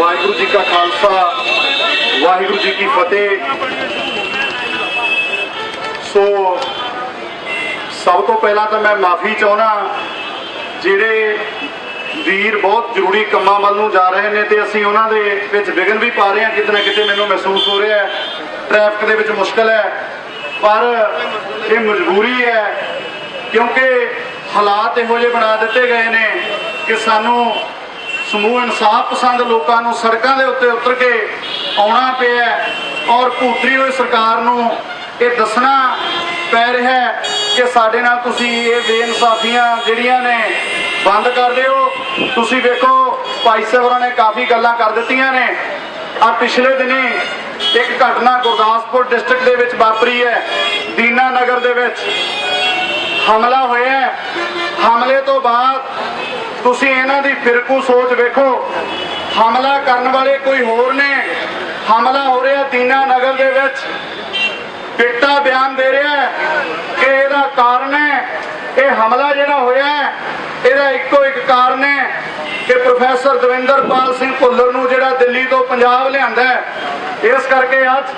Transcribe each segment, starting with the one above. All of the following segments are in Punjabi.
ਵਾਹਿਗੁਰੂ ਜੀ ਕਾ ਖਾਲਸਾ, ਵਾਹਿਗੁਰੂ ਜੀ ਕੀ ਫਤਿਹ। ਸੋ, ਸਭ ਤੋਂ ਪਹਿਲਾਂ ਤਾਂ ਮੈਂ ਮਾਫੀ ਚਾਹੁੰਦਾ ਜਿਹੜੇ ਵੀਰ ਬਹੁਤ ਜ਼ਰੂਰੀ ਕੰਮਾਂ ਵੱਲ ਨੂੰ ਜਾ ਰਹੇ ਨੇ ਤੇ ਅਸੀਂ ਉਹਨਾਂ ਦੇ ਵਿੱਚ ਵਿਘਨ ਵੀ ਪਾ ਰਹੇ ਹਾਂ, ਕਿਤੇ ਨਾ ਕਿਤੇ ਮੈਨੂੰ ਮਹਿਸੂਸ ਹੋ ਰਿਹਾ ਹੈ। ਟ੍ਰੈਫਿਕ ਦੇ ਵਿੱਚ ਮੁਸ਼ਕਲ ਹੈ, ਪਰ ਇਹ ਮਜਬੂਰੀ ਹੈ, ਕਿਉਂਕਿ ਹਾਲਾਤ ਇਹੋ ਜਿਹੇ ਬਣਾ ਦਿੱਤੇ ਗਏ ਨੇ ਕਿ ਸਾਨੂੰ ਸਮੂਹ ਇਨਸਾਫ ਪਸੰਦ ਲੋਕਾਂ ਨੂੰ ਸੜਕਾਂ ਦੇ ਉੱਤੇ ਉਤਰ ਕੇ ਆਉਣਾ ਪਿਆ ਔਰ ਭੂਤਰੀ ਹੋਈ ਸਰਕਾਰ ਨੂੰ ਇਹ ਦੱਸਣਾ ਪੈ ਰਿਹਾ ਕਿ ਸਾਡੇ ਨਾਲ ਤੁਸੀਂ ਇਹ ਬੇਇਨਸਾਫੀਆਂ ਜਿਹੜੀਆਂ ਨੇ ਬੰਦ ਕਰ ਦਿਓ। ਤੁਸੀਂ ਵੇਖੋ, ਭਾਈ ਸਾਹਿਬ ਹੋਰਾਂ ਨੇ ਕਾਫੀ ਗੱਲਾਂ ਕਰ ਦਿੱਤੀਆਂ ਨੇ। ਆ ਪਿਛਲੇ ਦਿਨੀ ਇੱਕ ਘਟਨਾ ਗੁਰਦਾਸਪੁਰ ਡਿਸਟ੍ਰਿਕਟ ਦੇ ਵਿੱਚ ਵਾਪਰੀ ਹੈ, ਦੀਨਾ ਨਗਰ ਦੇ ਵਿੱਚ। ਹਮਲਾ ਹੋਇਆ ਹਮਲੇ ਤੋਂ ਬਾਅਦ ਤੁਸੀਂ ਇਹਨਾਂ ਦੀ ਫਿਰਕੂ ਸੋਚ ਵੇਖੋ। ਹਮਲਾ ਕਰਨ ਵਾਲੇ ਕੋਈ ਹੋਰ ਨੇ। ਹਮਲਾ ਹੋ ਰਿਹਾ ਦੀਨਾ ਨਗਰ ਦੇ ਵਿੱਚ। ਬਿੱਟਾ ਬਿਆਨ ਦੇ ਰਿਹਾ ਕਿ ਇਹਦਾ ਕਾਰਨ ਹੈ। ਇਹ ਹਮਲਾ ਜਿਹੜਾ ਹੋਇਆ ਇਹਦਾ ਇੱਕੋ ਇੱਕ ਕਾਰਨ ਹੈ ਕਿ ਪ੍ਰੋਫੈਸਰ ਦਵਿੰਦਰਪਾਲ ਸਿੰਘ ਭੁੱਲਰ ਨੂੰ ਜਿਹੜਾ ਦਿੱਲੀ ਤੋਂ ਪੰਜਾਬ ਲਿਆਂਦਾ ਇਸ ਕਰਕੇ ਅੱਜ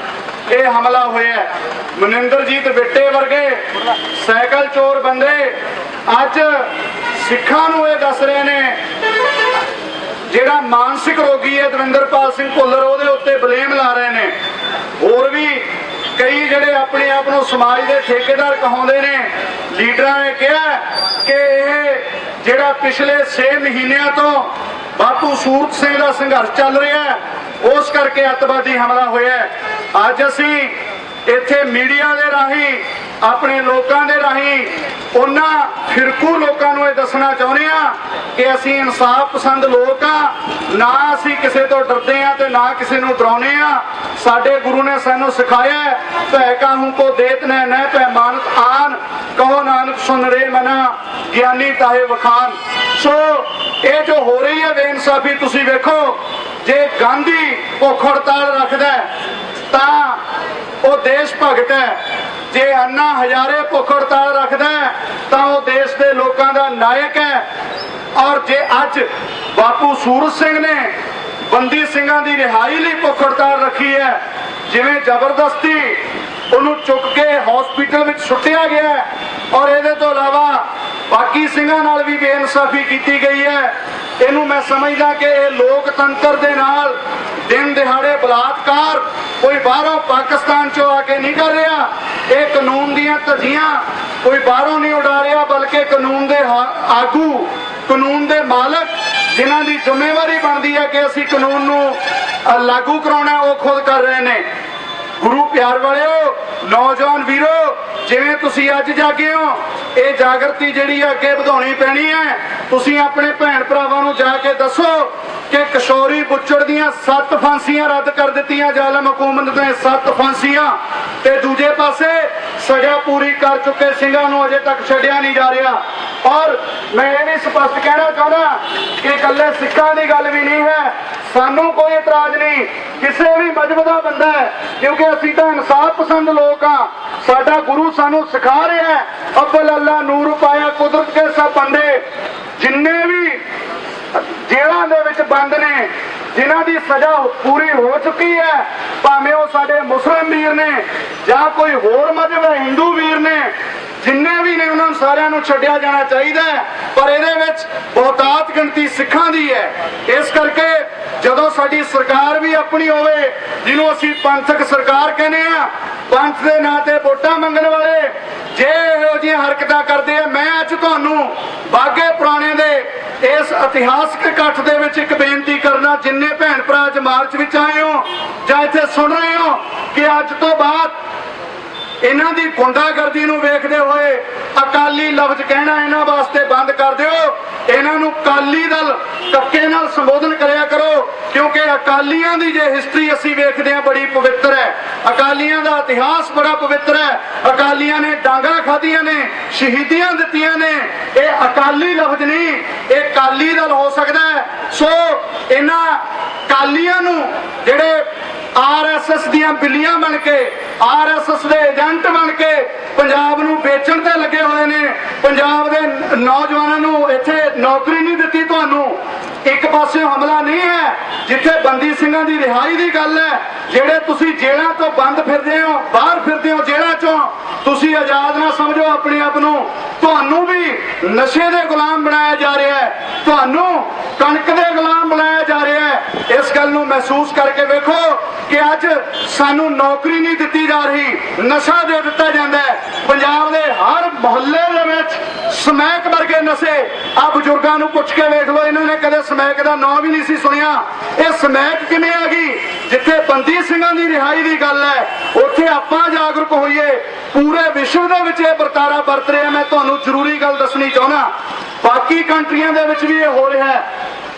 ਇਹ ਹਮਲਾ ਹੋਇਆ ਮਨਿੰਦਰਜੀਤ ਬਿੱਟੇ ਵਰਗੇ ਸਾਈਕਲ ਚੋਰ ਬੰਦੇ ਅੱਜ ਸਿੱਖਾਂ ਨੂੰ ਇਹ ਦੱਸ ਰਹੇ ਨੇ, ਜਿਹੜਾ ਮਾਨਸਿਕ ਰੋਗੀ ਹੈ ਦਵਿੰਦਰਪਾਲ ਸਿੰਘ ਭੁੱਲਰ, ਉਹਦੇ ਉੱਤੇ ਬਲੇਮ ਲਾ ਰਹੇ ਨੇ। ਹੋਰ ਵੀ ਕਈ ਜਿਹੜੇ ਆਪਣੇ ਆਪ ਨੂੰ ਸਮਾਜ ਦੇ ਠੇਕੇਦਾਰ ਕਹਾਉਂਦੇ ਨੇ, ਲੀਡਰਾਂ ਨੇ ਕਿਹਾ ਕਿ ਇਹ ਜਿਹੜਾ ਪਿਛਲੇ 6 ਮਹੀਨਿਆਂ ਤੋਂ ਬਾਪੂ ਸੂਰਤ ਸਿੰਘ ਦਾ ਸੰਘਰਸ਼ ਚੱਲ ਰਿਹਾ ਉਸ ਕਰਕੇ ਅੱਤਵਾਦੀ ਹਮਲਾ ਹੋਇਆ ਅੱਜ ਅਸੀਂ ਇੱਥੇ ਮੀਡੀਆ ਦੇ ਰਾਹੀਂ ਆਪਣੇ ਲੋਕਾਂ ਦੇ ਰਾਹੀਂ ਉਹਨਾਂ ਫਿਰਕੂ ਲੋਕਾਂ ਨੂੰ ਇਹ ਦੱਸਣਾ ਚਾਹੁੰਦੇ ਆ ਕਿ ਅਸੀਂ ਇਨਸਾਫ ਪਸੰਦ ਲੋਕ ਆ ਨਾ ਅਸੀਂ ਕਿਸੇ ਤੋਂ ਡਰਦੇ ਆ ਤੇ ਨਾ ਕਿਸੇ ਨੂੰ ਡਰਾਉਨੇ ਆ ਸਾਡੇ ਗੁਰੂ ਨੇ ਸਾਨੂੰ ਸਿਖਾਇਆ ਹੈ, ਭੈ ਕਾਹੂ ਕੋ ਦੇਤ ਨੈ ਨੈ ਭੈ ਮਾਨਤ ਆਨ ਕਹੋ ਨਾਨਕ ਸੁਨ ਰੇ ਮਨਾ ਗਿਆਨੀ ਤਾਹੇ ਵਖਾਨ। ਸੋ ਇਹ ਜੋ ਹੋ ਰਹੀ ਹੈ ਬੇਇਨਸਾਫੀ ਤੁਸੀਂ ਵੇਖੋ ਜੇ ਗਾਂਧੀ ਭੁੱਖ ਹੜਤਾਲ ਰੱਖਦਾ ਤਾਂ ਉਹ ਦੇਸ਼ ਭਗਤ ਹੈ। ਜੇ ਅੰਨਾ ਹਜ਼ਾਰੇ ਭੁੱਖ ਹੜਤਾਲ ਰੱਖਦਾ ਤਾਂ ਉਹ ਦੇਸ਼ ਦੇ ਲੋਕਾਂ ਦਾ ਨਾਇਕ ਹੈ। ਔਰ ਜੇ ਅੱਜ ਬਾਪੂ ਸੂਰਜ ਸਿੰਘ ਨੇ ਬੰਦੀ ਸਿੰਘਾਂ ਦੀ ਰਿਹਾਈ ਲਈ ਭੁੱਖ ਹੜਤਾਲ ਰੱਖੀ ਹੈ, ਜਿਵੇਂ ਜ਼ਬਰਦਸਤੀ ਉਹਨੂੰ ਚੁੱਕ ਕੇ ਹਸਪੀਟਲ ਵਿੱਚ ਸੁੱਟਿਆ ਗਿਆ ਔਰ ਇਹਦੇ ਤੋਂ ਇਲਾਵਾ ਬਾਕੀ ਸਿੰਘਾਂ ਨਾਲ ਵੀ ਬੇਇਨਸਾਫੀ ਕੀਤੀ ਗਈ ਹੈ, ਇਹਨੂੰ ਮੈਂ ਸਮਝਦਾ ਕਿ ਇਹ ਲੋਕਤੰਤਰ ਦੇ ਨਾਲ ਦਿਨ ਦਿਹਾੜੇ ਬਲਾਤਕਾਰ, ਕੋਈ ਬਾਹਰੋਂ ਪਾਕਿਸਤਾਨ ਚੋਂ ਆ ਕੇ ਨਹੀਂ ਕਰ ਰਿਹਾ। ਇਹ ਕਾਨੂੰਨ ਦੀਆਂ ਧੱਜੀਆਂ, ਕੋਈ ਬਾਹਰੋਂ ਨਹੀਂ ਉਡਾ ਰਿਹਾ, ਬਲਕਿ ਕਾਨੂੰਨ ਦੇ ਆਗੂ, ਕਾਨੂੰਨ ਦੇ ਮਾਲਕ, ਜਿਨ੍ਹਾਂ ਦੀ ਜ਼ਿੰਮੇਵਾਰੀ ਬਣਦੀ ਹੈ ਕਿ ਅਸੀਂ ਕਾਨੂੰਨ ਨੂੰ ਲਾਗੂ ਕਰਾਉਣਾ, ਉਹ ਖੁਦ ਕਰ ਰਹੇ ਨੇ। ਗੁਰੂ ਪਿਆਰ ਵਾਲਿਓ, ਨੌਜਵਾਨ ਵੀਰੋ, ਜਿਵੇਂ ਤੁਸੀਂ ਅੱਜ ਜਾਗੇ ਹੋ ਇਹ ਜਾਗਰਤੀ ਜਿਹੜੀ ਆ ਅੱਗੇ ਵਧਾਉਣੀ ਪੈਣੀ ਹੈ। ਤੁਸੀਂ ਆਪਣੇ ਭੈਣ ਭਰਾਵਾਂ ਨੂੰ ਜਾ ਕੇ ਦੱਸੋ ਕਿ ਕਿਸ਼ੋਰੀ ਬੁੱਚੜ ਦੀਆਂ ਸੱਤ ਫਾਂਸੀਆਂ ਰੱਦ ਕਰ ਦਿੱਤੀਆਂ, ਜ਼ਾਲਮ ਹਕੂਮਤ ਨੇ ਸੱਤ ਫਾਂਸੀਆਂ। ਤੇ ਦੂਜੇ ਪਾਸੇ ਸਜ਼ਾ ਪੂਰੀ ਕਰ ਚੁੱਕੇ ਸਿੰਘਾਂ ਨੂੰ ਅਜੇ ਤੱਕ ਛੱਡਿਆ ਨਹੀਂ ਜਾ ਰਿਹਾ। ਔਰ ਮੈਂ ਇਹ ਵੀ ਸਪਸ਼ਟ ਕਹਿਣਾ ਚਾਹੁੰਦਾ ਕਿ ਇਕੱਲੇ ਸਿੱਖਾਂ ਦੀ ਗੱਲ ਵੀ ਨਹੀਂ ਹੈ। ਸਾਨੂੰ ਕੋਈ ਇਤਰਾਜ਼ ਨਹੀਂ। ਕਿਸੇ ਵੀ ਮਜਬ ਦਾ ਬੰਦਾ ਕਿਉਂਕਿ ਅਸੀਂ ਤਾਂ ਇਨਸਾਫ ਪਸੰਦ ਲੋਕ ਆ ਸਾਡਾ ਗੁਰੂ ਸਾਨੂੰ ਸਿਖਾ ਰਿਹਾ ਹੈ, ਅੱਬਲ ਅੱਲਾ ਨੂਰ ਪਾਇਆ ਕੁਦਰਤ ਕੇ ਸਭ ਬੰਦੇ। ਜਿੰਨੇ ਵੀ ਜੇਲ੍ਹਾਂ ਦੇ ਵਿੱਚ ਬੰਦ ਨੇ, ਜਿਨ੍ਹਾਂ ਦੀ ਸਜ਼ਾ ਪੂਰੀ ਹੋ ਚੁੱਕੀ ਹੈ, ਭਾਵੇਂ ਉਹ ਸਾਡੇ ਮੁਸਲਿਮ ਵੀਰ ਨੇ ਜਾਂ ਕੋਈ ਹੋਰ ਮਜ਼ਹਬ ਹੈ, ਹਿੰਦੂ ਵੀਰ ਨੇ, ਜਿੰਨੇ ਵੀ ਨੇ ਉਹਨਾਂ ਸਾਰਿਆਂ ਨੂੰ ਛੱਡਿਆ ਜਾਣਾ ਚਾਹੀਦਾ ਹੈ। ਪਰ ਇਹਦੇ ਵਿੱਚ ਬਹੁਤਾਤ ਗਿਣਤੀ ਸਿੱਖਾਂ ਦੀ ਹੈ। ਇਸ ਕਰਕੇ ਜਦੋਂ ਸਾਡੀ ਸਰਕਾਰ ਵੀ ਆਪਣੀ ਹੋਵੇ, ਜਿਹਨੂੰ ਅਸੀਂ ਪੰਥਕ ਸਰਕਾਰ ਕਹਿੰਦੇ ਆ ਪੰਥ ਦੇ ਨਾਂ ਤੇ ਵੋਟਾਂ ਮੰਗਣ ਵਾਲੇ ਜੇ ਇਹੋ ਜਿਹੀਆਂ ਹਰਕਤਾਂ ਕਰਦੇ ਆ, ਮੈਂ ਅੱਜ ਤੁਹਾਨੂੰ ਬਾਗੇ ਪੁਰਾਣੇ ਦੇ ਇਸ ਇਤਿਹਾਸਕ ਇਕੱਠ ਦੇ ਵਿੱਚ ਇੱਕ ਬੇਨਤੀ ਕਰਨਾ, ਜਿੰਨੇ ਭੈਣ ਭਰਾ ਅੱਜ ਮਾਰਚ ਵਿੱਚ ਆਏ ਹੋ ਜਾਂ ਇੱਥੇ ਸੁਣ ਰਹੇ ਹੋ ਕਿ ਅੱਜ ਤੋਂ ਬਾਅਦ ਇਹਨਾਂ ਦੀ ਗੁੰਡਾਗਰਦੀ ਨੂੰ ਵੇਖਦੇ ਹੋਏ ਅਕਾਲੀ ਲਫ਼ਜ਼ ਕਹਿਣਾ ਇਹਨਾਂ ਵਾਸਤੇ ਬੰਦ ਕਰ ਦਿਓ। ਇਹਨਾਂ ਨੂੰ ਕਾਲੀ ਦਲ ਕੱਕੇ ਨਾਲ ਸੰਬੋਧਨ ਕਰਿਆ ਕਰੋ, ਕਿਉਂਕਿ ਅਕਾਲੀਆਂ ਦੀ ਜੇ ਹਿਸਟਰੀ ਅਸੀਂ ਵੇਖਦੇ ਹਾਂ, ਬੜੀ ਅਕਾਲੀਆਂ ਦਾ ਇਤਿਹਾਸ ਬੜਾ ਪਵਿੱਤਰ ਹੈ। ਅਕਾਲੀਆਂ ਨੇ ਡਾਂਗਾ ਖਾਧੀਆਂ ਨੇ, ਸ਼ਹੀਦੀਆਂ ਦਿੱਤੀਆਂ ਨੇ। ਇਹ ਅਕਾਲੀ ਲਫ਼ਜ਼ ਨਹੀਂ, ਇਹ ਕਾਲੀ ਦਲ ਹੋ ਸਕਦਾ ਹੈ। ਸੋ ਇਹਨਾਂ ਕਾਲੀਆਂ ਨੂੰ ਜਿਹੜੇ ਆਰਐਸਐਸ ਦੀਆਂ ਬਿੱਲੀਆਂ ਬਣ ਕੇ ਆਰਐਸਐਸ ਦੇ ਏਜੰਟ ਬਣ ਕੇ ਪੰਜਾਬ ਨੂੰ ਵੇਚਣ ਤੇ ਲੱਗੇ ਨੇ ਪੰਜਾਬ ਦੇ ਨੌਜਵਾਨਾਂ ਨੂੰ ਇੱਥੇ ਨੌਕਰੀ ਨਹੀਂ ਦਿੱਤੀ ਤੁਹਾਨੂੰ। ਇੱਕ ਪਾਸੇ ਹਮਲਾ ਨਹੀਂ ਹੈ, ਜਿੱਥੇ ਬੰਦੀ ਸਿੰਘਾਂ ਦੀ ਰਿਹਾਈ ਦੀ ਗੱਲ ਹੈ, ਜਿਹੜੇ ਤੁਸੀਂ ਜੇਲ੍ਹਾਂ ਤੋਂ ਬੰਦ ਫਿਰਦੇ ਹੋ, ਬਾਹਰ ਫਿਰਦੇ ਹੋ ਜੇਲ੍ਹਾਂ ਚੋਂ, ਤੁਸੀਂ ਆਜ਼ਾਦ ਨਾ ਸਮਝੋ ਆਪਣੇ ਆਪ ਨੂੰ। ਤੁਹਾਨੂੰ ਵੀ ਨਸ਼ੇ ਦੇ ਗੁਲਾਮ ਬਣਾਇਆ ਜਾ ਰਿਹਾ ਹੈ। ਤੁਹਾਨੂੰ ਕਣਕ ਦੇ ਗੁਲਾਮ ਬਣਾਇਆ ਜਾ ਰਿਹਾ ਹੈ। ਇਸ ਗੱਲ ਨੂੰ ਮਹਿਸੂਸ ਕਰਕੇ ਵੇਖੋ ਸਾਨੂੰ ਨੌਕਰੀ ਨਹੀਂ ਦਿੱਤੀ ਜਾ ਰਹੀ, ਨਸ਼ਾ ਦੇ ਦਿੱਤਾ ਜਾਂਦਾ ਪੰਜਾਬ ਦੇ ਹਰ ਮੁਹੱਲੇ ਦੇ ਵਿੱਚ ਸਮੈਕ ਵਰਗੇ ਨਸ਼ੇ ਆ ਬਜ਼ੁਰਗਾਂ ਨੂੰ ਪੁੱਛ ਕੇ ਵੇਖ ਲਓ, ਇਹਨਾਂ ਨੇ ਕਦੇ ਸਮੈਕ ਦਾ ਨਾਮ ਵੀ ਨਹੀਂ ਸੀ ਸੁਣਿਆ। ਇਹ ਸਮੈਕ ਕਿਵੇਂ ਆ ਗਈ? ਜਿੱਥੇ ਬੰਦੀ ਸਿੰਘਾਂ ਦੀ ਰਿਹਾਈ ਦੀ ਗੱਲ ਹੈ, ਉੱਥੇ ਆਪਾਂ ਜਾਗਰੂਕ ਹੋਈਏ। ਪੂਰੇ ਵਿਸ਼ਵ ਦੇ ਵਿੱਚ ਇਹ ਵਰਤਾਰਾ ਵਰਤ ਰਿਹਾ। ਮੈਂ ਤੁਹਾਨੂੰ ਜ਼ਰੂਰੀ ਗੱਲ ਦੱਸਣੀ ਚਾਹੁੰਦਾ ਬਾਕੀ ਕੰਟਰੀਆਂ ਦੇ ਵਿੱਚ ਵੀ ਇਹ ਹੋ ਰਿਹਾ ਹੈ।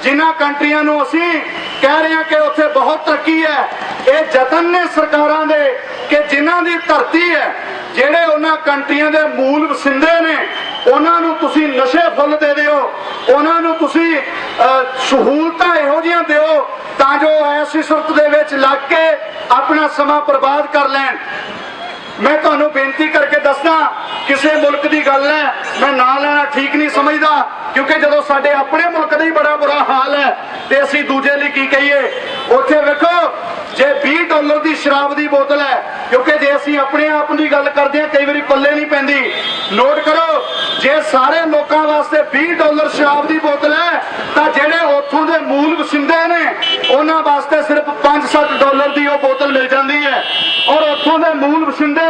ਜਿਨ੍ਹਾਂ ਕੰਟਰੀਆਂ ਨੂੰ ਅਸੀਂ ਕਹਿ ਰਹੇ ਹਾਂ ਕਿ ਉੱਥੇ ਬਹੁਤ ਤਰੱਕੀ ਹੈ। ਇਹ ਯਤਨ ਨੇ ਸਰਕਾਰਾਂ ਦੇ ਕਿ ਜਿਨ੍ਹਾਂ ਦੀ ਧਰਤੀ ਹੈ, ਜਿਹੜੇ ਉਹਨਾਂ ਕੰਟਰੀਆਂ ਦੇ ਮੂਲ ਵਸਿੰਦੇ ਨੇ, ਉਹਨਾਂ ਨੂੰ ਤੁਸੀਂ ਨਸ਼ੇ ਫੁੱਲ ਦੇ ਦਿਓ, ਉਹਨਾਂ ਨੂੰ ਤੁਸੀਂ ਸਹੂਲਤਾਂ ਇਹੋ ਜਿਹੀਆਂ ਦਿਓ ਤਾਂ ਜੋ ਐਸੀ ਸੁਰਤ ਦੇ ਵਿੱਚ ਲੱਗ ਕੇ ਆਪਣਾ ਸਮਾਂ ਬਰਬਾਦ ਕਰ ਲੈਣ। ਮੈਂ ਤੁਹਾਨੂੰ ਬੇਨਤੀ ਕਰਕੇ ਦੱਸਦਾ, ਕਿਸੇ ਮੁਲਕ ਦੀ ਗੱਲ ਹੈ, ਮੈਂ ਨਾਂ ਲੈਣਾ ਠੀਕ ਨਹੀਂ ਸਮਝਦਾ, ਕਿਉਂਕਿ ਜਦੋਂ ਸਾਡੇ ਆਪਣੇ ਮੁਲਕ ਦਾ ਹੀ ਬੜਾ ਬੁਰਾ ਹਾਲ ਹੈ, ਤੇ ਅਸੀਂ ਦੂਜੇ ਲਈ ਕੀ ਕਹੀਏ? ਉੱਥੇ ਵੇਖੋ ਸ਼ਰਾਬ ਦੀ ਬੋਤਲ ਹੈ। ਕਿਉਂਕਿ ਜੇ ਅਸੀਂ ਆਪਣੇ ਆਪ ਦੀ ਗੱਲ ਕਰਦੇ ਹਾਂ, ਕਈ ਵਾਰੀ ਪੱਲੇ ਨਹੀਂ ਪੈਂਦੀ। ਨੋਟ ਕਰੋ, ਜੇ ਸਾਰੇ ਲੋਕਾਂ ਵਾਸਤੇ 20 ਡਾਲਰ ਸ਼ਰਾਬ ਦੀ ਬੋਤਲ ਹੈ, ਤਾਂ ਜਿਹੜੇ ਉੱਥੋਂ ਦੇ ਮੂਲ ਵਸਿੰਦੇ ਨੇ, ਉਹਨਾਂ ਵਾਸਤੇ ਸਿਰਫ 5-7 ਡਾਲਰ ਦੀ ਉਹ ਬੋਤਲ ਮਿਲ ਜਾਂਦੀ ਹੈ। ਔਰ ਉੱਥੋਂ ਦੇ ਮੂਲ ਵਸਿੰਦੇ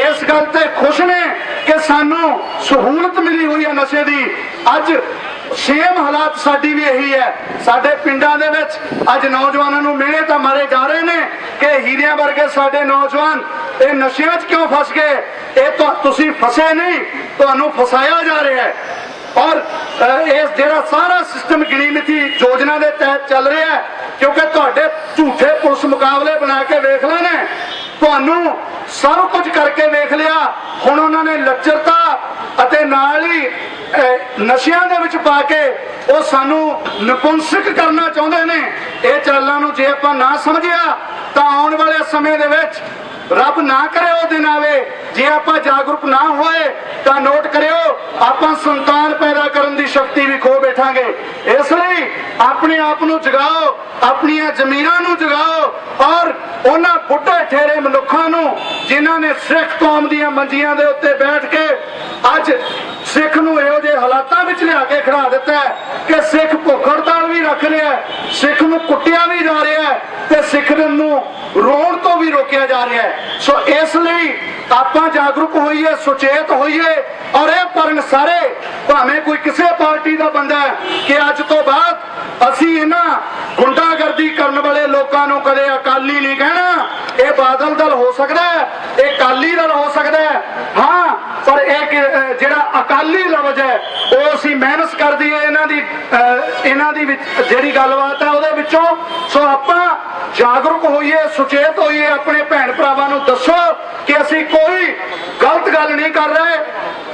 ਇਸ ਗੱਲ ਤੇ ਖੁਸ਼ ਨੇ ਕਿ ਸਾਨੂੰ ਸਹੂਲਤ ਮਿਲੀ ਹੋਈ ਹੈ ਨਸ਼ੇ ਦੀ। ਅੱਜ ਸੇਮ ਹਾਲਾਤ ਸਾਡੀ ਵੀ ਇਹੀ ਹੈ। ਸਾਡੇ ਪਿੰਡਾਂ ਦੇ ਵਿੱਚ ਅੱਜ ਨੌਜਵਾਨਾਂ ਨੂੰ ਮਿਹਣੇ ਤਾਂ ਮਾਰੇ ਜਾ ਰਹੇ ਨੇ ਕਿ ਹੀਰਿਆਂ ਵਰਗੇ ਸਾਡੇ ਨੌਜਵਾਨ ਇਹ ਨਸ਼ਿਆਂ 'ਚ ਕਿਉਂ ਫਸ ਗਏ? ਇਹ ਤਾਂ ਤੁਸੀਂ ਫਸੇ ਨਹੀਂ, ਤੁਹਾਨੂੰ ਫਸਾਇਆ ਜਾ ਰਿਹਾ ਹੈ। ਔਰ ਇਸ ਜਿਹੜਾ ਸਾਰਾ ਸਿਸਟਮ ਗਿਣੀ ਮਿੱਥੀ ਯੋਜਨਾ ਦੇ ਤਹਿਤ ਚੱਲ ਰਿਹਾ ਹੈ, ਕਿਉਂਕਿ ਤੁਹਾਡੇ ਝੂਠੇ ਪੁਲਿਸ ਮੁਕਾਬਲੇ ਬਣਾ ਕੇ ਵੇਖ ਲਏ ਤੁਹਾਨੂੰ ਸਭ ਕੁਝ ਕਰਕੇ ਵੇਖ ਲਿਆ, ਹੁਣ ਉਹਨਾਂ ਨੇ ਲੱਚਰਤਾ ਅਤੇ ਨਾਲ ਹੀ ਨਸ਼ਿਆਂ ਦੇ ਵਿੱਚ ਪਾ ਕੇ ਉਹ ਸਾਨੂੰ ਨਪੁੰਸਕ ਕਰਨਾ ਚਾਹੁੰਦੇ ਨੇ। ਇਹ ਚਾਲਾਂ ਨੂੰ ਜੇ ਆਪਾਂ ਨਾ ਸਮਝਿਆ, ਤਾਂ ਆਉਣ ਵਾਲੇ ਸਮੇਂ ਦੇ ਵਿੱਚ ਰੱਬ ਨਾ ਕਰੇ ਉਹ ਦਿਨ ਆਵੇ ਜੇ ਆਪਾਂ ਜਾਗਰੂਕ ਨਾ ਹੋਏ, ਤਾਂ ਨੋਟ ਕਰਿਓ, ਆਪਾਂ ਸੰਤਾਨ ਪੈਦਾ ਕਰਨ ਦੀ ਸ਼ਕਤੀ ਵੀ ਖੋ ਬੈਠਾਂਗੇ। ਇਸ ਲਈ ਆਪਣੇ ਆਪ ਨੂੰ ਜਗਾਓ, ਆਪਣੀਆਂ ਜ਼ਮੀਰਾਂ ਨੂੰ ਜਗਾਓ ਔਰ ਉਹਨਾਂ ਬੁੱਢੇ ਠੇਰੇ ਮਨੁੱਖਾਂ ਨੂੰ, ਜਿਨ੍ਹਾਂ ਨੇ ਸਿੱਖ ਕੌਮ ਦੀਆਂ ਮੰਜੀਆਂ ਦੇ ਉੱਤੇ ਬੈਠ ਕੇ ਅੱਜ ਸਿੱਖ ਨੂੰ ਇਹੋ ਜਿਹੇ ਹਾਲਾਤਾਂ ਵਿੱਚ ਲਿਆ ਕੇ ਖੜਾ ਦਿੱਤਾ ਕਿ ਸਿੱਖ ਭੁੱਖੜ ਹੜਤਾਲ ਵੀ ਰੱਖ ਰਿਹਾ ਸਿੱਖ ਨੂੰ ਕੁੱਟਿਆ ਵੀ ਜਾ ਰਿਹਾ ਤੇ ਸਿੱਖ ਨੂੰ ਰੋਣ ਤੋਂ ਵੀ ਰੋਕਿਆ ਜਾ ਰਿਹਾ ਸੋ ਇਸ ਲਈ ਆਪਾਂ ਜਾਗਰੂਕ ਹੋਈਏ, ਸੁਚੇਤ ਹੋਈਏ ਔਰ ਇਹ ਪਰਨ ਸਾਰੇ, ਭਾਵੇਂ ਕੋਈ ਕਿਸੇ ਪਾਰਟੀ ਦਾ ਬੰਦਾ ਕਿ ਅੱਜ ਤੋਂ ਬਾਅਦ ਅਸੀਂ ਇਹਨਾਂ ਗੁੰਡਾਗਰਦੀ ਕਰਨ ਵਾਲੇ ਲੋਕਾਂ ਨੂੰ ਕਦੇ ਅਕਾਲੀ ਨਹੀਂ ਕਹਿਣਾ। ਇਹ ਬਾਦਲ ਦਲ ਹੋ ਸਕਦਾ ਹੈ, ਇਹ ਅਕਾਲੀ ਦਲ ਹੋ ਸਕਦਾ ਹੈ। ਹਾਂ, ਪਰ ਇਹ ਜਿਹੜਾ ਅਕਾਲੀ ਲਫ਼ਜ਼ ਹੈ, ਉਹ ਅਸੀਂ ਮਿਹਨਤ ਕਰਦੀ ਹੈ ਇਹਨਾਂ ਦੀ ਜਿਹੜੀ ਗੱਲਬਾਤ ਹੈ ਉਹਦੇ ਵਿੱਚੋਂ। ਸੋ ਆਪਾਂ ਜਾਗਰੂਕ ਹੋਈਏ, ਸੁਚੇਤ ਹੋਈਏ, ਆਪਣੇ ਭੈਣ ਭਰਾਵਾਂ ਨੂੰ ਦੱਸੋ ਕਿ ਅਸੀਂ ਕੋਈ ਗਲਤ ਗੱਲ ਨਹੀਂ ਕਰ ਰਹੇ।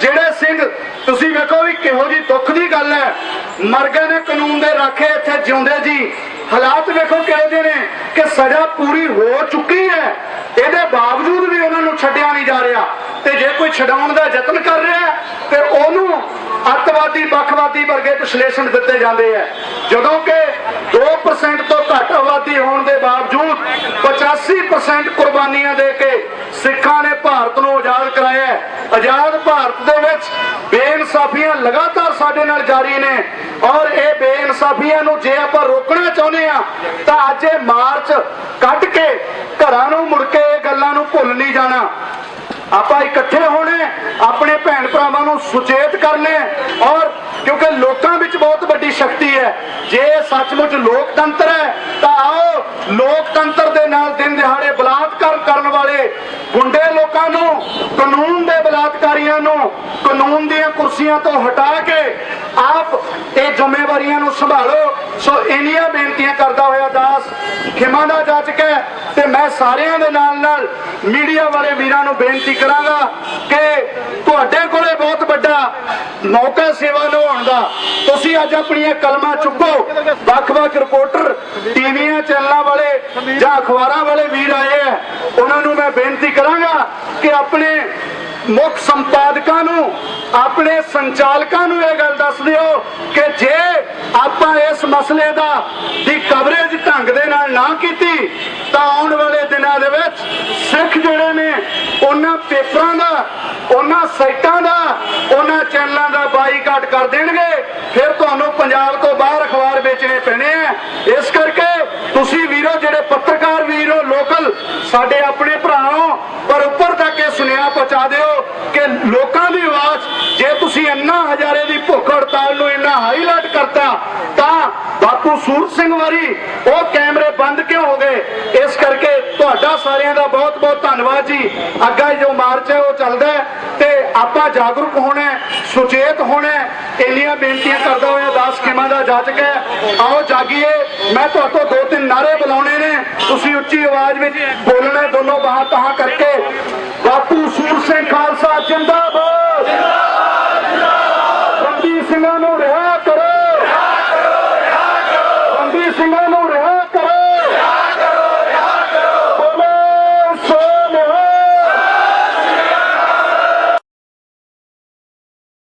ਜਿਹੜੇ ਸਿੰਘ, ਤੁਸੀਂ ਵੇਖੋ ਵੀ ਕਿਹੋ ਜੀ ਦੁੱਖ ਦੀ ਗੱਲ ਹੈ। ਮਰ ਗਏ ਨੇ ਕਾਨੂੰਨ ਦੇ ਰਾਖੇ ਇੱਥੇ ਜਿਉਂਦੇ ਜੀ। ਹਾਲਾਤ ਵੇਖੋ ਕਿਹੋ ਜਿਹੇ ਨੇ ਕਿ ਸਜ਼ਾ ਪੂਰੀ ਹੋ ਚੁੱਕੀ ਹੈ। ਇਹਦੇ ਬਾਵਜੂਦ ਵੀ ਉਹਨਾਂ ਨੂੰ ਛੱਡਿਆ ਨਹੀਂ ਜਾ ਰਿਹਾ। ਤੇ ਜੇ ਕੋਈ ਛਡਾਉਣ ਦਾ ਯਤਨ ਕਰ ਰਿਹਾ ਤੇ ਉਹਨੂੰ ਅੱਤਵਾਦੀ ਵੱਖਵਾਦੀ ਵਰਗੇ ਵਿਸ਼ਲੇਸ਼ਣ ਦਿੱਤੇ ਜਾਂਦੇ ਆ। ਜਦੋਂ ਕਿ 2% ਤੋਂ ਘੱਟ ਆਬਾਦੀ ਹੋਣ ਦੇ ਬਾਵਜੂਦ 85% ਕੁਰਬਾਨੀਆਂ ਦੇ ਕੇ ਸਿੱਖਾਂ ਨੇ ਭਾਰਤ ਨੂੰ ਆਜ਼ਾਦ ਕਰਾਇਆ ਆਜ਼ਾਦ ਭਾਰਤ ਦੇ ਵਿੱਚ ਬੇਇਨਸਾਫੀਆਂ ਲਗਾਤਾਰ ਸਾਡੇ ਨਾਲ ਜਾਰੀ ਨੇ ਔਰ ਇਹ ਬੇਇਨਸਾਫੀਆਂ ਨੂੰ ਜੇ ਆਪਾਂ ਰੋਕਣਾ ਚਾਹੁੰਦੇ ਆ ਤਾਂ ਅੱਜ ਇਹ ਮਾਰਚ ਕੱਢ ਕੇ ਘਰਾਂ ਨੂੰ ਮੁੜ ਕੇ ਇਹ ਗੱਲਾਂ ਨੂੰ ਭੁੱਲ ਨਹੀਂ ਜਾਣਾ। ਆਪਾਂ ਇਕੱਠੇ ਹੋਣੇ, ਆਪਣੇ ਭੈਣ ਭਰਾਵਾਂ ਨੂੰ ਸੁਚੇਤ ਕਰਨੇ ਔਰ ਕਿਉਂਕਿ ਲੋਕਾਂ ਵਿੱਚ ਬਹੁਤ ਵੱਡੀ ਸ਼ਕਤੀ ਹੈ। ਜੇ ਸੱਚਮੁੱਚ ਲੋਕਤੰਤਰ ਹੈ, ਤਾਂ ਆਓ ਲੋਕਤੰਤਰ ਦੇ ਨਾਲ ਦਿਨ ਦਿਹਾੜੇ ਬਲਾਤਕਾਰ ਕਰਨ ਵਾਲੇ ਗੁੰਡੇ ਲੋਕਾਂ ਨੂੰ, ਕਾਨੂੰਨ ਦੇ ਬਲਾਤਕਾਰੀਆਂ ਨੂੰ, ਕਾਨੂੰਨ ਦੀਆਂ ਕੁਰਸੀਆਂ ਤੋਂ ਹਟਾ ਕੇ ਆਪ ਇਹ ਜ਼ਿੰਮੇਵਾਰੀਆਂ ਨੂੰ ਸੰਭਾਲੋ। ਸੋ ਇੰਨੀਆਂ ਬੇਨਤੀਆਂ ਕਰਦਾ ਹੋਇਆ ਦਾਸ, ਖਿਮਾ ਦਾ ਜਾਚਕ ਹੈ ਤੇ ਮੈਂ ਸਾਰਿਆਂ ਦੇ ਨਾਲ ਨਾਲ ਮੀਡੀਆ ਵਾਲੇ ਵੀਰਾਂ ਨੂੰ ਬੇਨਤੀ ਕਰਾਂਗਾ ਕਿ ਤੁਹਾਡੇ ਕੋਲੇ ਬਹੁਤ ਵੱਡਾ ਮੌਕਾ ਸੇਵਾ ਨਿਭਾਉਣ ਦਾ। ਤੁਸੀਂ ਅੱਜ ਆਪਣੀਆਂ ਕਲਮਾਂ ਚੁੱਕੋ। ਵੱਖ-ਵੱਖ ਰਿਪੋਰਟਰ, ਟੀਵੀਆਂ, ਚੈਨਲਾਂ ਵਾਲੇ ਜਾਂ ਅਖਬਾਰਾਂ ਵਾਲੇ ਵੀਰ ਆਏ ਆ ਉਹਨਾਂ ਨੂੰ ਮੈਂ ਬੇਨਤੀ ਕਰਾਂਗਾ ਕਿ ਆਪਣੇ ਮੁੱਖ ਸੰਪਾਦਕਾਂ ਨੂੰ, ਆਪਣੇ ਸੰਚਾਲਕਾਂ ਨੂੰ ਇਹ ਗੱਲ ਦੱਸ ਦਿਓ ਕਿ ਜੇ ਆਪਾਂ ਇਸ ਮਸਲੇ ਦਾ, ਦੀ ਕਵਰੇਜ ਢੰਗ ਦੇ ਨਾਲ ਨਾ ਕੀਤੀ, ਤਾਂ ਆਉਣ ਵਾਲੇ ਦਿਨਾਂ ਦੇ ਵਿੱਚ ਸਿੱਖ ਜਿਹੜੇ ਨੇ, ਉਹਨਾਂ ਪੇਪਰਾਂ ਦਾ, ਉਹਨਾਂ ਸਾਈਟਾਂ ਦਾ, ਉਹਨਾਂ ਚੈਨਲਾਂ ਦਾ ਬਾਈਕਾਟ ਕਰ ਦੇਣਗੇ। ਫਿਰ ਤੁਹਾਨੂੰ ਪੰਜਾਬ ਤੋਂ ਬਾਹਰ ਅਖਬਾਰ ਵੇਚਣੇ ਪੈਣੇ ਆ। ਇਸ ਕਰਕੇ ਤੁਸੀਂ ਵੀਰੋ, ਜਿਹੜੇ ਪੱਤਰਕਾਰ ਵੀਰੋ, ਲੋਕਲ, ਸਾਡੇ ਆਪਣੇ ਭਰਾ ਪਰ ਉੱਪਰ ਤੱਕ ਇਹ ਸੁਨੇਹਾ ਪਹੁੰਚਾ ਦਿਓ ਕਿ ਲੋਕਾਂ ਦੀ ਆਵਾਜ਼ ਜੇ ਤੁਸੀਂ ਇੰਨਾ ਹਜ਼ਾਰੇ ਦੀ ਭੁੱਖ ਨੂੰ ਇੰਨਾ ਹਾਈਲਾਈਟ ਕਰਤਾ ਤਾਂ ਬਾਪੂ ਸੂਰਜ ਸਿੰਘ ਵਾਰੀ ਉਹ ਕੈਮਰੇ ਬੰਦ ਕਿਉਂ ਹੋ ਗਏ? ਇਸ ਕਰਕੇ ਤੁਹਾਡਾ ਸਾਰਿਆਂ ਦਾ ਬਹੁਤ ਬਹੁਤ ਧੰਨਵਾਦ ਜੀ। ਅੱਗਾ ਜੋ ਮਾਰਚ ਹੈ ਉਹ ਚੱਲਦਾ ਤੇ ਆਪਾਂ ਜਾਗਰੂਕ ਹੋਣਾ ਸੁਚੇਤ ਹੋਣਾ ਇੰਨੀਆਂ ਬੇਨਤੀਆਂ ਕਰਦਾ ਹੋਇਆ ਦਾਸ ਖੇਮਾ ਦਾ ਜਾਚਕ ਹੈ। ਆਓ ਜਾਗੀਏ। ਮੈਂ ਤੁਹਾਡੇ ਤੋਂ ਦੋ ਤਿੰਨ ਨਾਰੇ ਬੁਲਾਉਣੇ ਨੇ। ਤੁਸੀਂ ਉੱਚੀ ਆਵਾਜ਼ ਵਿੱਚ ਬੋਲਣਾ ਹੈ, ਦੋਨੋਂ ਬਾਹਾਂ ਤਾਹਾਂ ਕਰਕੇ।